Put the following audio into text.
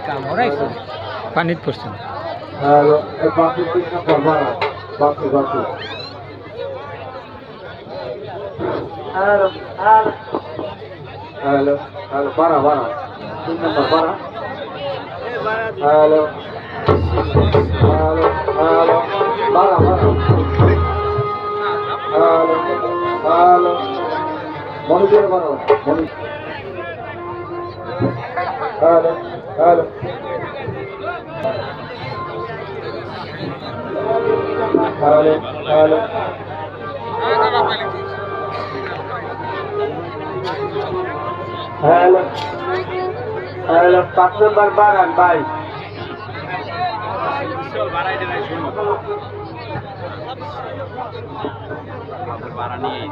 কাম ওরাই পানিত পড়ছেন hello hello hello বাড়া বাড়া তিন নম্বর বাড়া হ্যালো হ্যালো হ্যালো বাড়াও মনোযোগ hello hello hello hello hello hello পাঁচ নম্বর বাগান ভাই ভাড়া নিয়ে